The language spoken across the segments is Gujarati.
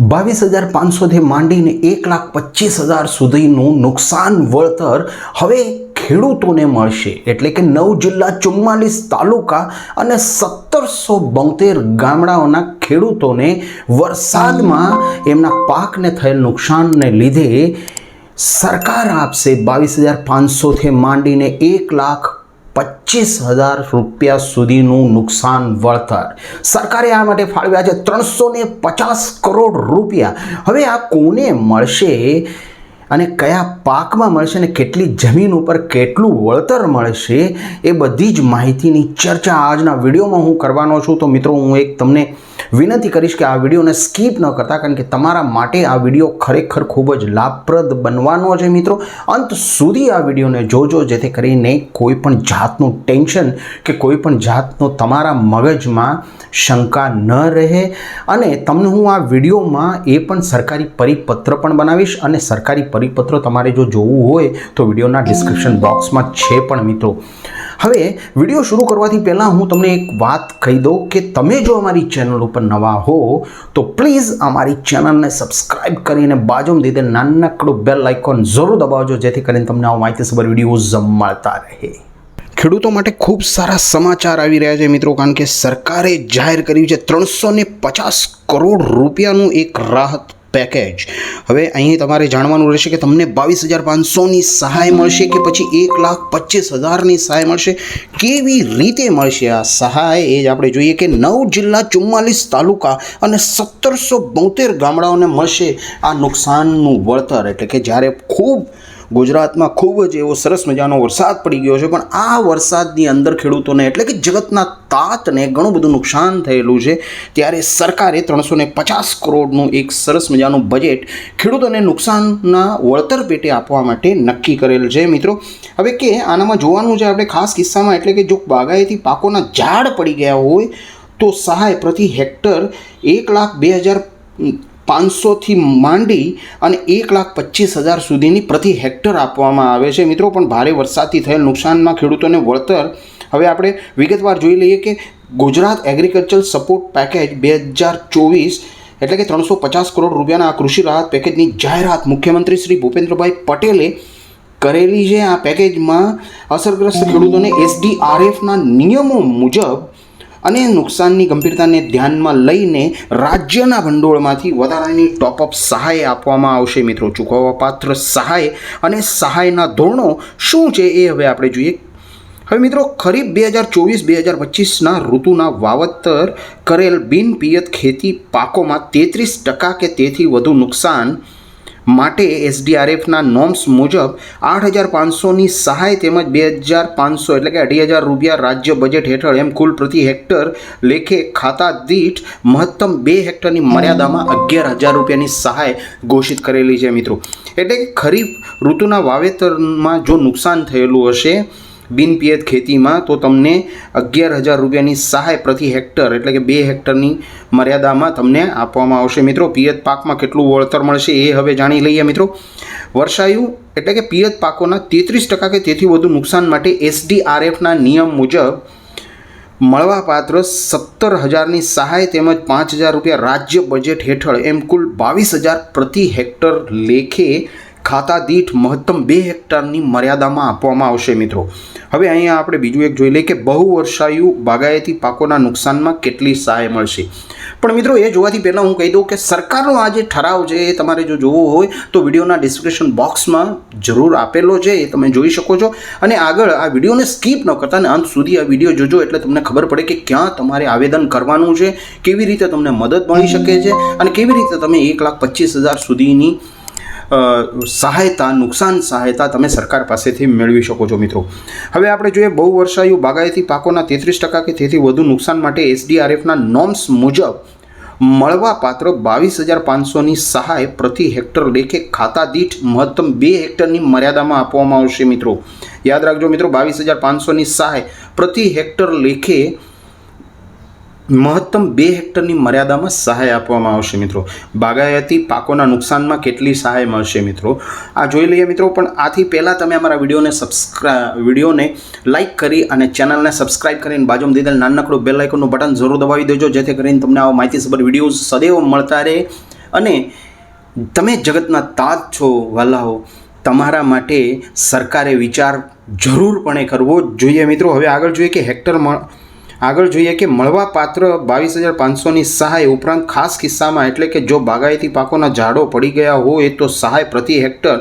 બાવીસ હજાર પાંચસોથી માંડીને એક લાખ પચીસ હજાર સુધીનું નુકસાન વળતર હવે ખેડૂતોને મળશે. એટલે કે નવ જિલ્લા ચુમ્માલીસ તાલુકા અને સત્તરસો બોતેર ગામડાઓના ખેડૂતોને વરસાદમાં એમના પાકને થયેલ નુકસાનને લીધે સરકાર આપશે. બાવીસ હજાર પાંચસોથી માંડીને એક લાખ પચીસ હજાર રૂપિયા સુધીનું નુકસાન વળતર. સરકારે આ માટે ફાળવ્યા છે ત્રણસો ને પચાસ કરોડ રૂપિયા. હવે આ કોને મળશે અને કયા પાકમાં મળશે અને કેટલી જમીન ઉપર કેટલું વળતર મળશે એ બધી જ માહિતીની ચર્ચા આજના વિડીયોમાં હું કરવાનો છું. તો મિત્રો, હું એક તમને વિનંતી કરીશ કે આ વિડીયોને સ્કીપ ન કરતા, કારણ કે તમારા માટે આ વીડિયો ખરેખર ખૂબ જ લાભપ્રદ બનવાનો છે મિત્રો. અંત સુધી આ વિડીયોને જોજો, જેથી કરીને કોઈ પણ જાતનું ટેન્શન કે કોઈ પણ જાતનો તમારા મગજમાં શંકા ન રહે. અને તમને હું આ વિડીયોમાં એ પણ સરકારી પરિપત્ર પણ બનાવીશ, અને સરકારી પરિપત્ર તમારે જો જોવું હોય તો વિડીયોના ડિસ્ક્રિપ્શન બોક્સમાં છે પણ મિત્રો. હવે વીડિયો શરૂ કરવાથી પહેલાં હું તમને એક વાત કહી દઉં કે તમે જો અમારી ચેનલ ઉપર નવા હો, તો પ્લીઝ અમારી ચેનલને સબસ્ક્રાઇબ કરીને બાજુમાં દીધે નાનકડું બેલ આઇકોન જરૂર દબાવજો, જેથી કરીને તમને આવા માહિતીસભર વીડિયો મળતા રહે. ખેડૂતો માટે ખૂબ સારા સમાચાર આવી રહ્યા છે મિત્રો, કારણ કે સરકારે જાહેર કર્યું છે ત્રણસો પચાસ કરોડ રૂપિયાનું એક રાહત પેકેજ હવે અહીં તમારે જાણવાનું રહેશે કે તમને બાવીસ હજાર પાંચસોની સહાય મળશે કે પછી એક લાખ પચીસ હજારની સહાય મળશે? કેવી રીતે મળશે આ સહાય? એ જ આપણે જોઈએ કે નવ જિલ્લા ચુમ્માલીસ તાલુકા અને સત્તરસો બોતેર ગામડાઓને મળશે આ નુકસાનનું વળતર. એટલે કે જ્યારે ખૂબ ગુજરાતમાં ખૂબ જ એવો સરસ મજાનો વરસાદ પડી ગયો છે. પણ આ વરસાદની અંદર ખેડૂતોને એટલે કે જગતના તાતને ઘણું બધું નુકસાન થયેલું છે. ત્યારે સરકારે ત્રણસો ને પચાસ કરોડનું એક સરસ મજાનું બજેટ ખેડૂતોને નુકસાનના વળતર પેટે આપવા માટે નક્કી કરેલ છે. મિત્રો, હવે કે આનામાં જોવાનું છે, આપણે ખાસ કિસ્સામાં એટલે કે જો બાગાયતી પાકોના ઝાડ પડી ગયા હોય, તો સહાય પ્રતિ હેક્ટર એક લાખ બે હજાર પાંચસોથી માંડી અને એક લાખ પચીસ હજાર સુધીની પ્રતિ હેક્ટર આપવામાં આવે છે. મિત્રો, પણ ભારે વરસાદથી થયેલ નુકસાનમાં ખેડૂતોને વળતર. હવે આપણે વિગતવાર જોઈ લઈએ કે ગુજરાત એગ્રીકલ્ચર સપોર્ટ પેકેજ બે હજાર ચોવીસ એટલે કે ત્રણસો પચાસ કરોડ રૂપિયાના આ કૃષિ રાહત પેકેજની જાહેરાત મુખ્યમંત્રી શ્રી ભૂપેન્દ્રભાઈ પટેલે કરેલી છે. આ પેકેજમાં અસરગ્રસ્ત ખેડૂતોને એસડીઆરએફના નિયમો મુજબ અને નુકસાનની ગંભીરતાને ધ્યાનમાં લઈને રાજ્યના ભંડોળમાંથી વધારાની ટોપઅપ સહાય આપવામાં આવશે. મિત્રો, ચૂકવવા પાત્ર સહાય અને સહાયના ધોરણો શું છે એ હવે આપણે જોઈએ. હવે મિત્રો, ખરીફ બે હજાર ચોવીસ બે હજાર પચીસના ઋતુના વાવતર કરેલ બિનપિયત ખેતી પાકોમાં તેત્રીસ ટકા કે તેથી વધુ નુકસાન માટે એસડીઆરએફના નોર્મ્સ મુજબ આઠ હજાર પાંચસોની સહાય તેમજ બે હજાર પાંચસો એટલે કે અઢી હજાર રૂપિયા રાજ્ય બજેટ હેઠળ એમ કુલ પ્રતિ હેક્ટર લેખે ખાતા દીઠ મહત્તમ બે હેક્ટરની મર્યાદામાં અગિયાર હજાર રૂપિયાની સહાય ઘોષિત કરેલી છે મિત્રો. એટલે કે ખરીફ ઋતુના વાવેતરમાં જો નુકસાન થયેલું હશે બિનપિયત ખેતીમાં, તો તમને અગિયાર હજાર રૂપિયાની સહાય પ્રતિ હેક્ટર, એટલે કે બે હેક્ટરની મર્યાદામાં તમને આપવામાં આવશે. મિત્રો, પિયત પાકમાં કેટલું વળતર મળશે એ હવે જાણી લઈએ મિત્રો. વર્ષાયુ એટલે કે પિયત પાકોના તેત્રીસ ટકા કે તેથી વધુ નુકસાન માટે એસડીઆરએફના નિયમ મુજબ મળવાપાત્ર સત્તર હજારની સહાય તેમજ પાંચ હજાર રૂપિયા રાજ્ય બજેટ હેઠળ એમ કુલ બાવીસ હજાર પ્રતિ હેક્ટર લેખે ખાતા દીઠ મહત્તમ બે હેક્ટરની મર્યાદામાં આપવામાં આવશે મિત્રો. હવે અહીંયા આપણે બીજું એક જોઈ લઈએ કે બહુ વર્ષાયુ બાગાયતી પાકોના નુકસાનમાં કેટલી સહાય મળશે. પણ મિત્રો, એ જોવાથી પહેલાં હું કહી દઉં કે સરકારનો આ જે ઠરાવ છે, એ તમારે જો જોવો હોય, તો વિડીયોના ડિસ્ક્રિપ્શન બોક્સમાં જરૂર આપેલો છે, એ તમે જોઈ શકો છો. અને આગળ આ વિડીયોને સ્કીપ ન કરતા અને અંત સુધી આ વીડિયો જોજો, એટલે તમને ખબર પડે કે ક્યાં તમારે આવેદન કરવાનું છે, કેવી રીતે તમને મદદ મળી શકે છે અને કેવી રીતે તમે એક લાખ પચીસ હજાર સુધીની સહાયતા, નુકસાન સહાયતા તમે સરકાર પાસેથી મેળવી શકો છો મિત્રો. હવે આપણે જોઈએ બહુ વર્ષાયુ બાગાયતી પાકોના તેત્રીસ ટકા કે તેથી વધુ નુકસાન માટે એસડીઆરએફના નોર્મ્સ મુજબ મળવાપાત્ર બાવીસ હજાર પાંચસોની સહાય પ્રતિ હેક્ટર લેખે ખાતા દીઠ મહત્તમ બે હેક્ટરની મર્યાદામાં આપવામાં આવશે મિત્રો. યાદ રાખજો મિત્રો, બાવીસ હજાર પાંચસોની સહાય પ્રતિ હેક્ટર લેખે મહત્તમ બે હેક્ટરની મર્યાદામાં સહાય આપવામાં આવશે મિત્રો. બાગાયતી પાકોના નુકસાનમાં કેટલી સહાય મળશે મિત્રો? આ જોઈ લઈએ મિત્રો, પણ આથી પહેલાં તમે અમારા વિડીયોને સબસ્ક્રાઈ વિડીયોને લાઇક કરી અને ચેનલને સબસ્ક્રાઇબ કરીને બાજુમાં દીધેલ નાનકડું બેલ આઇકોનનું બટન જરૂર દબાવી દેજો, જેથી કરીને તમને આવા માહિતીસભર વિડીયોઝ સદૈવ મળતા રહે. અને તમે જગતના તાજ છો વાલાઓ, તમારા માટે સરકારે વિચાર જરૂરપણે કરવો જોઈએ મિત્રો. હવે આગળ જોઈએ કે હેક્ટર મળ આગળ જોઈએ કે મળવા પાત્ર બાવીસ હજાર પાંચસોની સહાય ઉપરાંત ખાસ કિસ્સામાં એટલે કે જો બાગાયતી પાકોના ઝાડો પડી ગયા હોય તો સહાય પ્રતિ હેક્ટર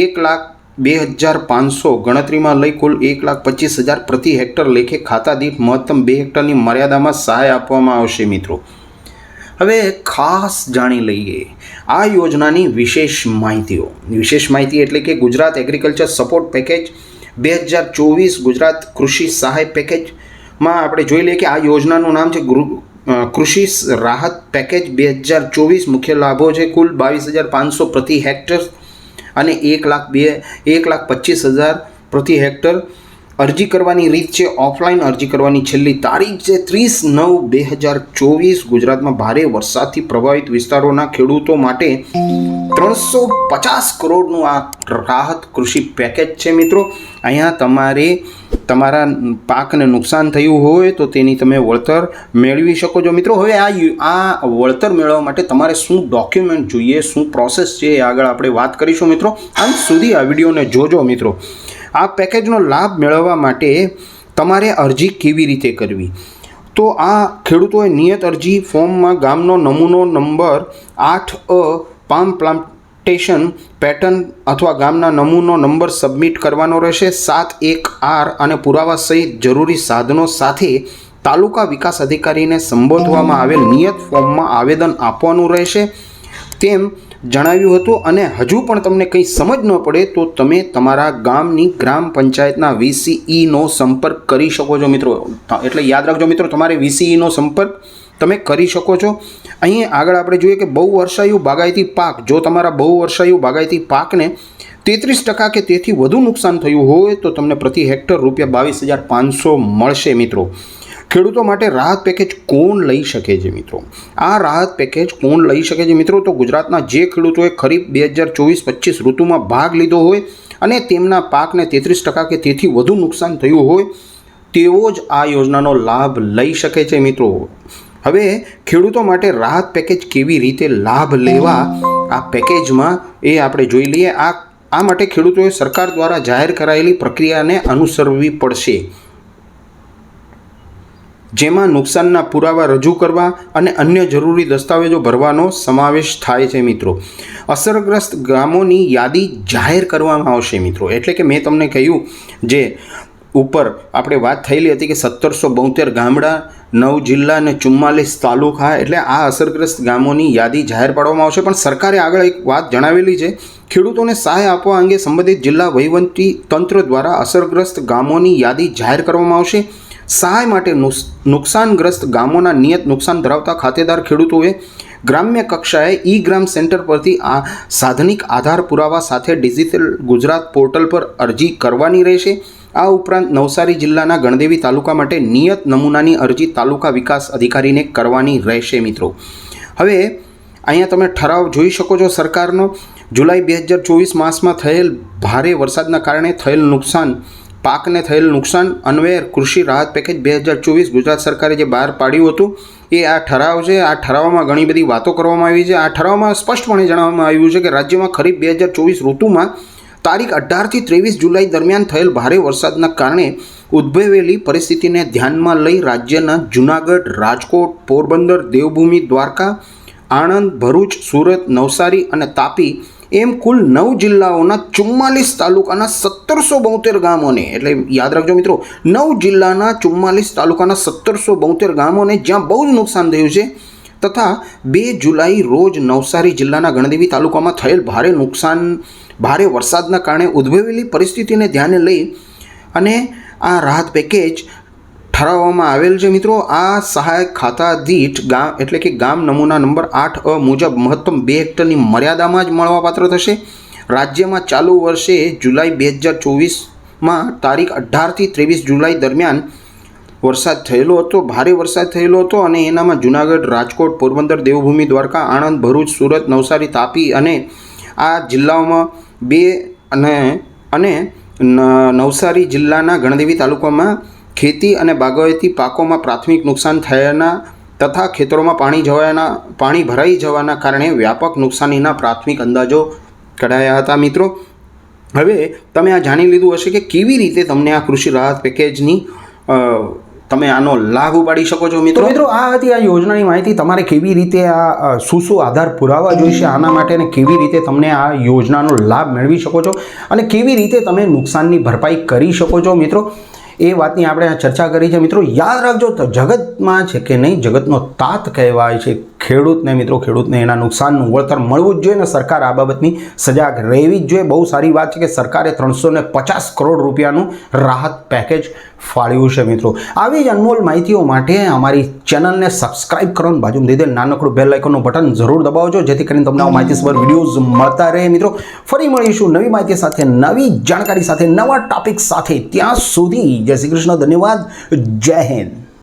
એક લાખ બે હજાર પાંચસો ગણતરીમાં લઈ કુલ એક લાખ પચીસ હજાર પ્રતિ હેક્ટર લેખે ખાતા દીઠ મહત્તમ બે હેક્ટરની મર્યાદામાં સહાય આપવામાં આવશે મિત્રો. હવે ખાસ જાણી લઈએ આ યોજનાની વિશેષ માહિતીઓ. વિશેષ માહિતી એટલે કે ગુજરાત એગ્રીકલ્ચર સપોર્ટ પેકેજ, બે હજાર ચોવીસ ગુજરાત કૃષિ સહાય પેકેજમાં આપણે જોઈ લઈએ કે આ યોજનાનું નામ છે કૃષિ રાહત પેકેજ બે હજાર ચોવીસ. મુખ્ય લાભો છે કુલ બાવીસ હજાર પાંચસો પ્રતિ હેક્ટર અને એક લાખ બે, એક લાખ પચીસ હજાર પ્રતિ હેક્ટર. અરજી કરવાની રીત છે ઓફલાઈન અરજી કરવાની છેલ્લી તારીખ છે, ત્રીસ નવ બે હજાર ચોવીસ. ગુજરાતમાં ભારે વરસાદથી પ્રભાવિત વિસ્તારોના ખેડૂતો માટે ત્રણસો પચાસ કરોડનું આ રાહત કૃષિ પેકેજ છે મિત્રો. અહીંયા તમારે તમારા પાકને નુકસાન થયું હોય તો તેની તમે વળતર મેળવી શકો છો મિત્રો. હવે આ આ વળતર મેળવવા માટે તમારે શું ડોક્યુમેન્ટ જોઈએ, શું પ્રોસેસ છે એ આગળ આપણે વાત કરીશું મિત્રો. અંત સુધી આ વિડીયોને જોજો મિત્રો. આ પેકેજનો લાભ મેળવવા માટે તમારે અરજી કેવી રીતે કરવી? તો આ ખેડૂતોએ નિયત અરજી ફોર્મમાં ગામનો નમૂનો નંબર આઠ અ પામ પ્લાન્ટેશન પેટર્ન અથવા ગામના નમૂનો નંબર સબમિટ કરવાનો રહેશે. સાત એક આર અને પુરાવા સહિત જરૂરી સાધનો સાથે તાલુકા વિકાસ અધિકારીને સંબોધવામાં આવેલ નિયત ફોર્મમાં આવેદન આપવાનું રહેશે. તેમ જણાવ્યું હતું અને હજુ પણ તમને કંઈ સમજ ન પડે તો તમે તમારા ગામની ગ્રામ પંચાયતના વીસીઈનો સંપર્ક કરી શકો છો મિત્રો. એટલે યાદ રાખજો મિત્રો, તમારે વીસીઈનો સંપર્ક તમે કરી શકો છો. અહીં આગળ આપણે જોઈએ કે બહુ વર્ષાયુ બાગાયતી પાક, જો તમારા બહુ વર્ષાયુ બાગાયતી પાકને તેત્રીસ ટકા કે તેથી વધુ નુકસાન થયું હોય તો તમને પ્રતિ હેક્ટર રૂપિયા બાવીસ હજાર પાંચસો મળશે મિત્રો. ખેડૂતો માટે રાહત પેકેજ કોણ લઈ શકે છે મિત્રો? આ રાહત પેકેજ કોણ લઈ શકે છે મિત્રો? તો ગુજરાતના જે ખેડૂતોએ ખરીફ બે હજાર ચોવીસ પચીસ ઋતુમાં ભાગ લીધો હોય અને તેમના પાકને તેત્રીસ ટકા કે તેથી વધુ નુકસાન થયું હોય, તેઓ જ આ યોજનાનો લાભ લઈ શકે છે મિત્રો. હવે ખેડૂતો માટે રાહત પેકેજ કેવી રીતે લાભ લેવા આ પેકેજમાં એ આપણે જોઈ લઈએ. આ આ માટે ખેડૂતોએ સરકાર દ્વારા જાહેર કરાયેલી પ્રક્રિયાને અનુસરવી પડશે. જેમાં નુકસાનના પુરાવા રજૂ કરવા અને અન્ય જરૂરી દસ્તાવેજો ભરવાનો સમાવેશ થાય છે મિત્રો. અસરગ્રસ્ત ગામોની યાદી જાહેર કરવામાં આવશે મિત્રો. એટલે કે મેં તમને કહ્યું જે ઉપર આપણે વાત થયેલી હતી કે સત્તરસો બોતેર ગામડા, નવ જિલ્લા અને ચુમ્માલીસ તાલુકા એટલે આ અસરગ્રસ્ત ગામોની યાદી જાહેર પાડવામાં આવશે. પણ સરકારે આગળ એક વાત જણાવેલી છે. ખેડૂતોને સહાય આપવા અંગે સંબંધિત જિલ્લા વહીવટી તંત્ર દ્વારા અસરગ્રસ્ત ગામોની યાદી જાહેર કરવામાં આવશે. સહાય માટે નુકસાનગ્રસ્ત ગામોના નિયત નુકસાન ધરાવતા ખાતેદાર ખેડૂતોએ ગ્રામ્ય કક્ષાએ ઈ ગ્રામ સેન્ટર પરથી આ સાધનિક આધાર પુરાવા સાથે ડિજિટલ ગુજરાત પોર્ટલ પર અરજી કરવાની રહેશે. આ ઉપરાંત નવસારી જિલ્લાના ગણદેવી તાલુકા માટે નિયત નમૂનાની અરજી તાલુકા વિકાસ અધિકારીને કરવાની રહેશે મિત્રો. હવે અહીંયા તમે ઠરાવ જોઈ શકો છો સરકારનો. જુલાઈ બે હજાર ચોવીસ માસમાં થયેલ ભારે વરસાદના કારણે થયેલ નુકસાન પાકને થયેલ નુકસાન અન્વયે કૃષિ રાહત પેકેજ બે હજાર ચોવીસ ગુજરાત સરકારે જે બહાર પાડ્યું હતું, એ આ ઠરાવ છે. આ ઠરાવમાં ઘણી બધી વાતો કરવામાં આવી છે. આ ઠરાવમાં સ્પષ્ટપણે જણાવવામાં આવ્યું છે કે રાજ્યમાં ખરીફ બે હજાર ચોવીસ ઋતુમાં તારીખ અઢારથી ત્રેવીસ જુલાઈ દરમિયાન થયેલ ભારે વરસાદના કારણે ઉદ્ભવેલી પરિસ્થિતિને ધ્યાનમાં લઈ રાજ્યના જૂનાગઢ, રાજકોટ, પોરબંદર, દેવભૂમિ, દ્વારકા, આણંદ, ભરૂચ, સુરત, નવસારી અને તાપી એમ કુલ નવ જિલ્લાઓના ચુમ્માલીસ તાલુકાના સત્તરસો બોતેર ગામોને, એટલે યાદ રાખજો મિત્રો, નવ જિલ્લાના ચુમ્માલીસ તાલુકાના સત્તરસો બોતેર ગામોને જ્યાં બહુ જ નુકસાન થયું છે, તથા બે જુલાઈ રોજ નવસારી જિલ્લાના ગણદેવી તાલુકામાં થયેલ ભારે નુકસાન, ભારે વરસાદના કારણે ઉદ્ભવેલી પરિસ્થિતિને ધ્યાને લઈ અને આ રાહત પેકેજ ઠરાવવામાં આવેલ છે. મિત્રો, આ સહાયક ખાતા દીઠ ગામ એટલે કે ગામ નમૂના નંબર આઠ અ મુજબ મહત્તમ બે હેક્ટરની મર્યાદામાં જ મળવાપાત્ર થશે. રાજ્યમાં ચાલુ વર્ષે જુલાઈ બે હજાર ચોવીસમાં તારીખ અઢારથી ત્રેવીસ જુલાઈ દરમિયાન વરસાદ થયેલો હતો, ભારે વરસાદ થયેલો હતો અને એનામાં જુનાગઢ, રાજકોટ, પોરબંદર, દેવભૂમિ, દ્વારકા, આણંદ, ભરૂચ, સુરત, નવસારી, તાપી અને આ જિલ્લાઓમાં બે અને અને નવસારી જિલ્લાના ગણદેવી તાલુકામાં ખેતી અને બાગાયતી પાકોમાં પ્રાથમિક નુકસાન થયાના તથા ખેતરોમાં પાણી જવાના, પાણી ભરાઈ જવાના કારણે વ્યાપક નુકસાનીના પ્રાથમિક અંદાજો કઢાયા હતા. મિત્રો, હવે તમે આ જાણી લીધું હશે કે કેવી રીતે તમને આ કૃષિ રાહત પેકેજની તમે આનો લાભ ઉપાડી શકો છો, મિત્રો? મિત્રો, આ હતી આ યોજનાની માહિતી. તમારે કેવી રીતે આ શું શું આધાર પુરાવા જોઈશે, આના માટે અને કેવી રીતે તમને આ યોજનાનો લાભ મેળવી શકો છો અને કેવી રીતે તમે નુકસાનની ભરપાઈ કરી શકો છો, મિત્રો? એ વાતની આપણે ચર્ચા કરી છે. મિત્રો, યાદ રાખજો, તો જગતમાં છે કે નહીં, જગતનો તાત કહેવાય છે. ખેડૂતને મિત્રો, ખેડૂતને એના નુકસાનનું વળતર મળવું જ જોઈએ ને સરકાર આ બાબતની સજાગ રહેવી જ જોઈએ. બહુ સારી વાત છે કે સરકારે ત્રણસો ને પચાસ કરોડ રૂપિયાનું રાહત પેકેજ ફાળ્યું છે મિત્રો. આવી જ અનમોલ માહિતીઓ માટે અમારી ચેનલને સબસ્ક્રાઇબ કરો અને બાજુમાં દીધે નાનકડું બેલ આઇકોનનું બટન જરૂર દબાવજો, જેથી કરીને તમને માહિતીસભર વિડીયોઝ મળતા રહે મિત્રો. ફરી મળીશું નવી માહિતી સાથે, નવી જાણકારી સાથે, નવા ટોપિક સાથે. ત્યાં સુધી જય શ્રી કૃષ્ણ, ધન્યવાદ, જય હિન્દ.